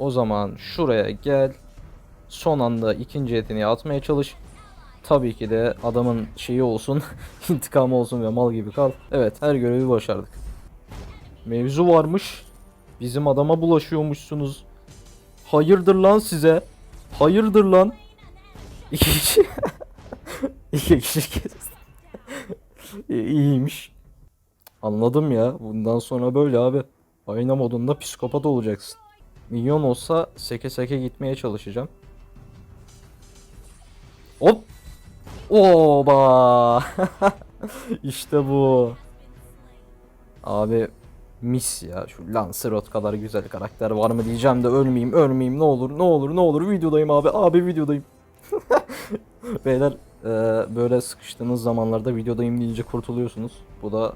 O zaman şuraya gel. Son anda ikinci yeteneği atmaya çalış. Tabii ki de adamın şeyi olsun, intikamı olsun ve mal gibi kal. Evet, her görevi başardık. Mevzu varmış. Bizim adama bulaşıyormuşsunuz. Hayırdır lan size? Hayırdır lan? İki kişi. İki kişi. İyiymiş. Anladım ya. Bundan sonra böyle abi. Ayna modunda psikopat olacaksın. Minyon olsa seke seke gitmeye çalışacağım. Hop. Oba. işte bu. Abi mis ya. Şu Lancelot kadar güzel karakter var mı diyeceğim de ölmeyeyim ölmeyeyim ne olur ne olur ne olur videodayım abi abi videodayım. Beyler e, böyle sıkıştığınız zamanlarda videodayım deyince kurtuluyorsunuz. Bu da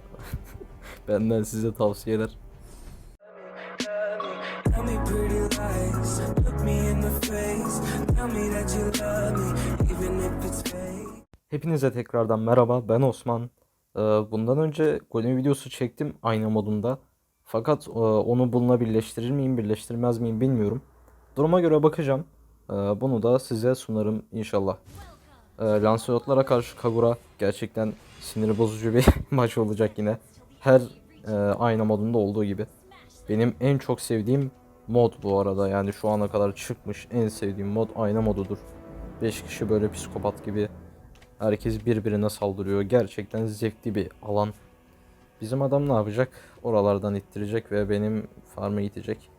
benden size tavsiyeler. Lies, look me in the face. Tell me that you love me, even if it's fake. Hepinize tekrardan merhaba ben Osman. Ee, Bundan önce golem videosu çektim aynı modunda. Fakat e, onu bununla birleştirir miyim birleştirmez miyim bilmiyorum. Duruma göre bakacağım. Ee, Bunu da size sunarım inşallah. Ee, Lancelot'lara karşı Kagura gerçekten sinir bozucu bir maç olacak yine. Her e, aynı modunda olduğu gibi. Benim en çok sevdiğim mod bu arada. Yani şu ana kadar çıkmış en sevdiğim mod ayna modudur. 5 kişi böyle psikopat gibi Herkes birbirine saldırıyor. Gerçekten zevkli bir alan. Bizim adam ne yapacak? Oralardan ittirecek ve benim farmı itecek.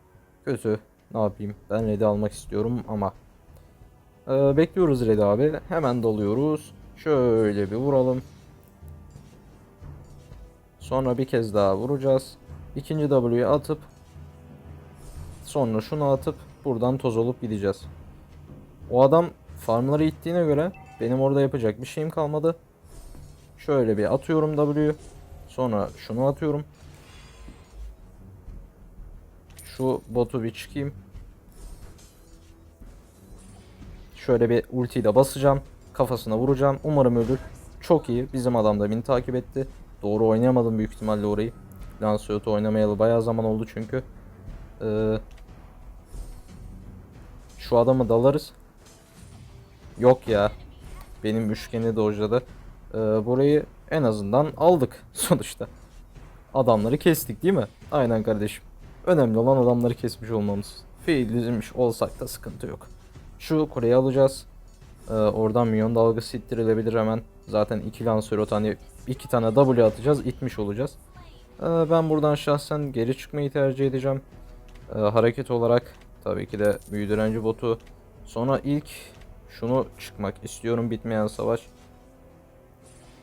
Kötü. Ne yapayım? Ben red'i almak istiyorum ama. Ee, bekliyoruz red'i abi. Hemen doluyoruz. Şöyle bir vuralım. Sonra bir kez daha vuracağız. İkinci W'yu atıp sonra şunu atıp buradan toz olup gideceğiz. O adam farmları ittiğine göre benim orada yapacak bir şeyim kalmadı. Şöyle bir atıyorum W. Sonra şunu atıyorum. Şu botu bir çıkayım. Şöyle bir ultiyi de basacağım. Kafasına vuracağım. Umarım ölür. Çok iyi. Bizim adam da beni takip etti. Doğru oynayamadım büyük ihtimalle orayı. Lancelot'u oynamayalı bayağı zaman oldu çünkü. Ee, şu adamı dalarız. Yok ya. Benim üçgeni dojladı. Ee, burayı en azından aldık sonuçta. Adamları kestik değil mi? Aynen kardeşim. Önemli olan adamları kesmiş olmamız. Fiil olsak da sıkıntı yok. Şu kuleyi alacağız. Ee, oradan milyon dalgası ittirilebilir hemen. Zaten iki Lancelot hani iki tane W atacağız itmiş olacağız. Ee, ben buradan şahsen geri çıkmayı tercih edeceğim. Ee, hareket olarak tabii ki de büyü direnci botu. Sonra ilk şunu çıkmak istiyorum bitmeyen savaş.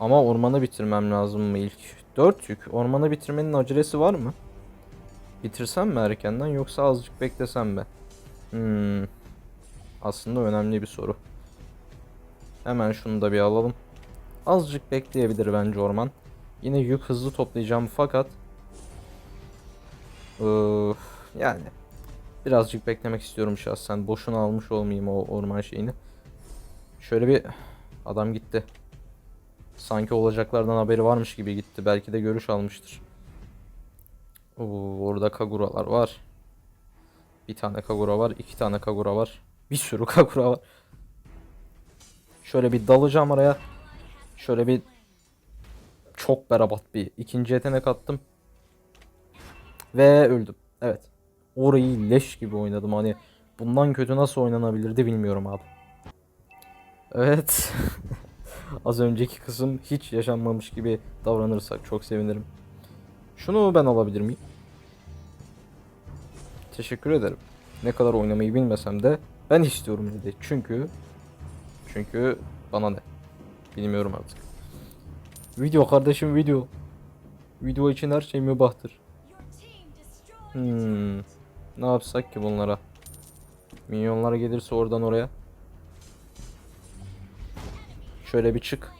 Ama ormanı bitirmem lazım mı ilk? 4 yük. Ormanı bitirmenin acelesi var mı? Bitirsem mi erkenden yoksa azıcık beklesem mi? Hmm. Aslında önemli bir soru. Hemen şunu da bir alalım. Azıcık bekleyebilir bence orman. Yine yük hızlı toplayacağım fakat Öf, yani birazcık beklemek istiyorum şahsen. Boşuna almış olmayayım o orman şeyini. Şöyle bir adam gitti. Sanki olacaklardan haberi varmış gibi gitti. Belki de görüş almıştır. Oo, orada Kaguralar var. Bir tane Kagura var, iki tane Kagura var. Bir sürü Kagura var. Şöyle bir dalacağım araya. Şöyle bir çok berabat bir ikinci yetenek attım. Ve öldüm. Evet. Orayı leş gibi oynadım. Hani bundan kötü nasıl oynanabilirdi bilmiyorum abi. Evet. Az önceki kısım hiç yaşanmamış gibi davranırsak çok sevinirim. Şunu ben alabilir miyim? Teşekkür ederim. Ne kadar oynamayı bilmesem de ben istiyorum dedi. Çünkü çünkü bana ne? Bilmiyorum artık. Video kardeşim video. Video için her şey mübahtır. Hmm. Ne yapsak ki bunlara? Minyonlar gelirse oradan oraya. Şöyle bir çık.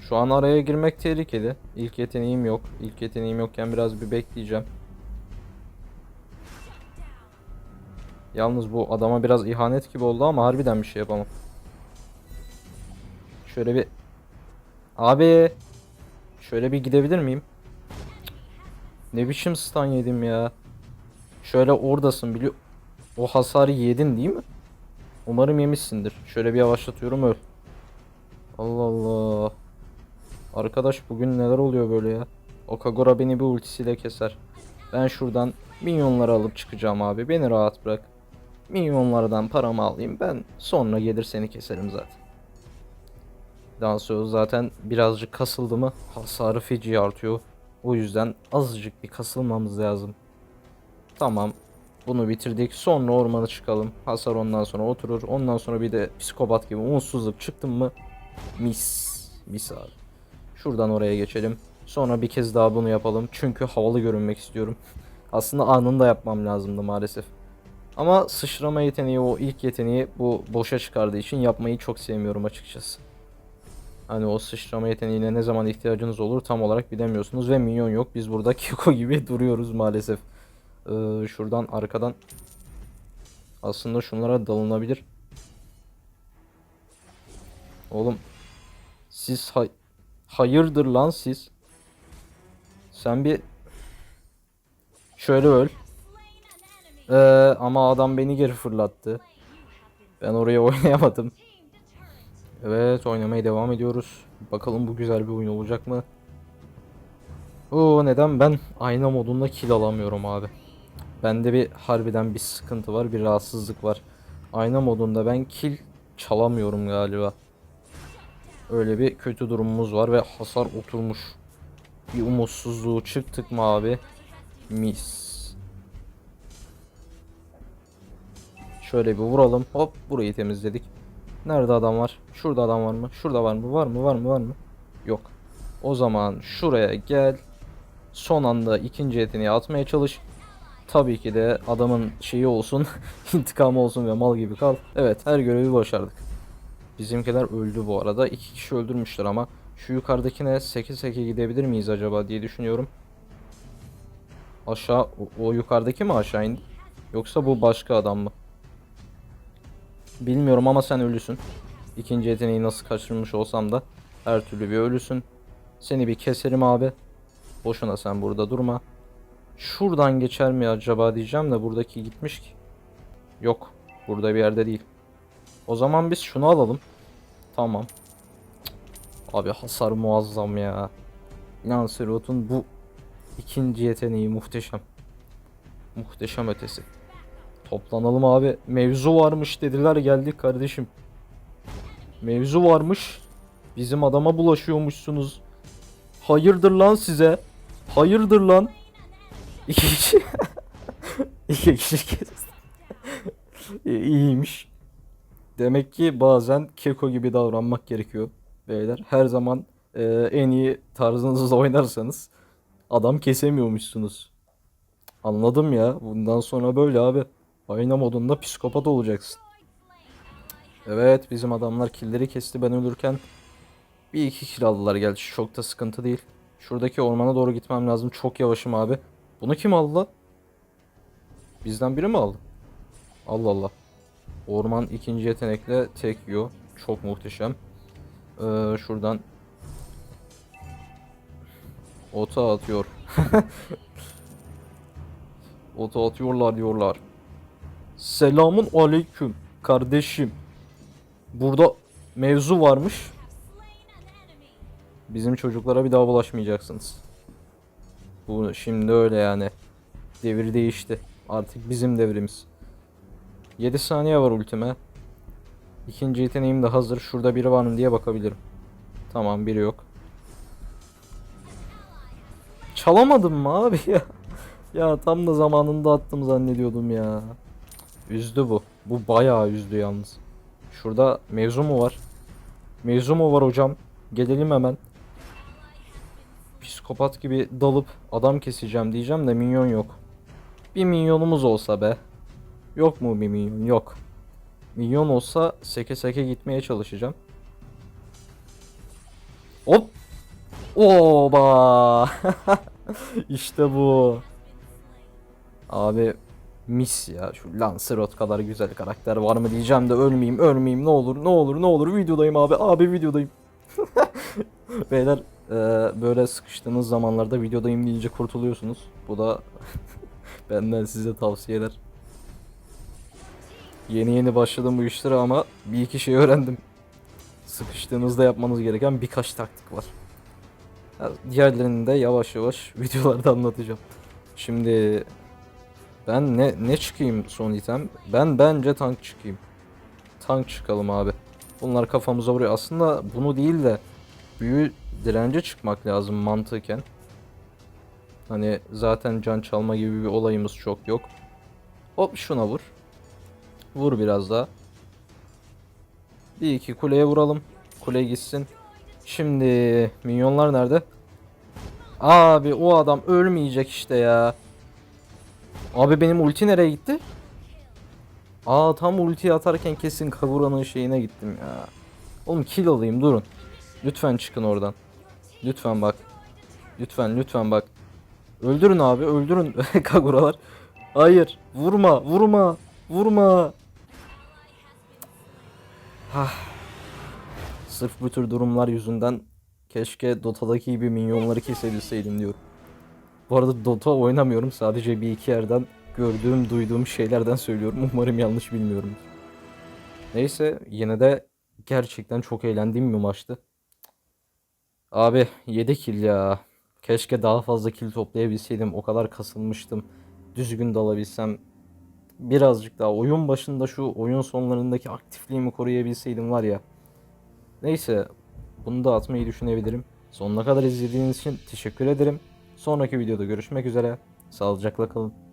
Şu an araya girmek tehlikeli. İlk yeteneğim yok. İlk yeteneğim yokken biraz bir bekleyeceğim. Yalnız bu adama biraz ihanet gibi oldu ama harbiden bir şey yapamam. Şöyle bir... Abi... Şöyle bir gidebilir miyim? Ne biçim stun yedim ya. Şöyle oradasın biliyor... O hasarı yedin değil mi? Umarım yemişsindir. Şöyle bir yavaşlatıyorum öl. Allah Allah. Arkadaş bugün neler oluyor böyle ya? O Kagura beni bir ultisiyle keser. Ben şuradan minyonları alıp çıkacağım abi. Beni rahat bırak. Minyonlardan paramı alayım. Ben sonra gelir seni keserim zaten. Dansöz zaten birazcık kasıldı mı hasarı feci artıyor. O yüzden azıcık bir kasılmamız lazım. Tamam. Bunu bitirdik. Sonra ormana çıkalım. Hasar ondan sonra oturur. Ondan sonra bir de psikopat gibi umutsuzluk çıktım mı mis. Mis abi. Şuradan oraya geçelim. Sonra bir kez daha bunu yapalım. Çünkü havalı görünmek istiyorum. Aslında anında yapmam lazımdı maalesef. Ama sıçrama yeteneği o ilk yeteneği bu boşa çıkardığı için yapmayı çok sevmiyorum açıkçası. Hani o sıçrama yeteneğine ne zaman ihtiyacınız olur tam olarak bilemiyorsunuz ve minyon yok. Biz burada Kiko gibi duruyoruz maalesef. Ee, şuradan arkadan aslında şunlara dalınabilir. Oğlum siz hay- hayırdır lan siz? Sen bir şöyle öl. Ee, ama adam beni geri fırlattı. Ben oraya oynayamadım. Evet oynamaya devam ediyoruz. Bakalım bu güzel bir oyun olacak mı? Oo neden ben ayna modunda kill alamıyorum abi. Bende bir harbiden bir sıkıntı var, bir rahatsızlık var. Ayna modunda ben kill çalamıyorum galiba. Öyle bir kötü durumumuz var ve hasar oturmuş. Bir umutsuzluğu çıktık mı abi? Mis. Şöyle bir vuralım. Hop burayı temizledik. Nerede adam var? Şurada adam var mı? Şurada var mı? Var mı? Var mı? Var mı? Yok. O zaman şuraya gel. Son anda ikinci yeteneği atmaya çalış. Tabii ki de adamın şeyi olsun, intikamı olsun ve mal gibi kal. Evet, her görevi başardık. Bizimkiler öldü bu arada. İki kişi öldürmüşler ama şu yukarıdakine seke seke gidebilir miyiz acaba diye düşünüyorum. Aşağı, o, o yukarıdaki mi aşağı indi? Yoksa bu başka adam mı? Bilmiyorum ama sen ölüsün. İkinci yeteneği nasıl kaçırmış olsam da her türlü bir ölüsün. Seni bir keserim abi. Boşuna sen burada durma. Şuradan geçer mi acaba diyeceğim de buradaki gitmiş ki. Yok. Burada bir yerde değil. O zaman biz şunu alalım. Tamam. Abi hasar muazzam ya. Lancelot'un bu ikinci yeteneği muhteşem. Muhteşem ötesi. Toplanalım abi. Mevzu varmış dediler geldik kardeşim. Mevzu varmış. Bizim adama bulaşıyormuşsunuz. Hayırdır lan size? Hayırdır lan? İki kişi. İki kişi kesti. İyiymiş. Demek ki bazen keko gibi davranmak gerekiyor beyler. Her zaman e, en iyi tarzınızla oynarsanız adam kesemiyormuşsunuz. Anladım ya. Bundan sonra böyle abi. Ayna modunda psikopat olacaksın. Evet bizim adamlar killeri kesti ben ölürken bir iki kill aldılar gerçi çok da sıkıntı değil. Şuradaki ormana doğru gitmem lazım çok yavaşım abi. Bunu kim aldı? Bizden biri mi aldı? Allah Allah. Orman ikinci yetenekle tek yiyor. Çok muhteşem. Ee, şuradan Ota atıyor. Ota atıyorlar diyorlar. Selamun aleyküm kardeşim. Burada mevzu varmış. Bizim çocuklara bir daha bulaşmayacaksınız. Bu şimdi öyle yani. Devir değişti. Artık bizim devrimiz. 7 saniye var ultime. İkinci yeteneğim de hazır. Şurada biri var mı diye bakabilirim. Tamam biri yok. Çalamadım mı abi ya? Ya tam da zamanında attım zannediyordum ya. Üzdü bu. Bu bayağı üzdü yalnız. Şurada mevzu mu var? Mevzu mu var hocam? Gelelim hemen. Psikopat gibi dalıp adam keseceğim diyeceğim de minyon yok. Bir minyonumuz olsa be. Yok mu bir minyon? Yok. Minyon olsa seke seke gitmeye çalışacağım. Hop. Oba. işte bu. Abi mis ya. Şu Lancelot kadar güzel karakter var mı diyeceğim de ölmeyeyim ölmeyeyim ne olur ne olur ne olur videodayım abi abi videodayım. Beyler e, böyle sıkıştığınız zamanlarda videodayım deyince kurtuluyorsunuz. Bu da benden size tavsiyeler. Yeni yeni başladım bu işlere ama bir iki şey öğrendim. Sıkıştığınızda yapmanız gereken birkaç taktik var. Diğerlerini de yavaş yavaş videolarda anlatacağım. Şimdi ben ne ne çıkayım son item? Ben bence tank çıkayım. Tank çıkalım abi. Bunlar kafamıza vuruyor. Aslında bunu değil de büyü dirence çıkmak lazım mantıken. Hani zaten can çalma gibi bir olayımız çok yok. Hop şuna vur. Vur biraz daha. Bir iki kuleye vuralım. Kule gitsin. Şimdi minyonlar nerede? Abi o adam ölmeyecek işte ya. Abi benim ulti nereye gitti? Aa tam ultiyi atarken kesin Kagura'nın şeyine gittim ya. Oğlum kill alayım durun. Lütfen çıkın oradan. Lütfen bak. Lütfen lütfen bak. Öldürün abi öldürün Kaguralar. Hayır vurma vurma vurma. Hah. Sırf bu tür durumlar yüzünden keşke Dota'daki gibi minyonları kesebilseydim diyorum. Bu arada Dota oynamıyorum. Sadece bir iki yerden gördüğüm, duyduğum şeylerden söylüyorum. Umarım yanlış bilmiyorum. Neyse yine de gerçekten çok eğlendiğim bir maçtı. Abi 7 kill ya. Keşke daha fazla kill toplayabilseydim. O kadar kasılmıştım. Düzgün dalabilsem. Birazcık daha oyun başında şu oyun sonlarındaki aktifliğimi koruyabilseydim var ya. Neyse bunu da atmayı düşünebilirim. Sonuna kadar izlediğiniz için teşekkür ederim. Sonraki videoda görüşmek üzere. Sağlıcakla kalın.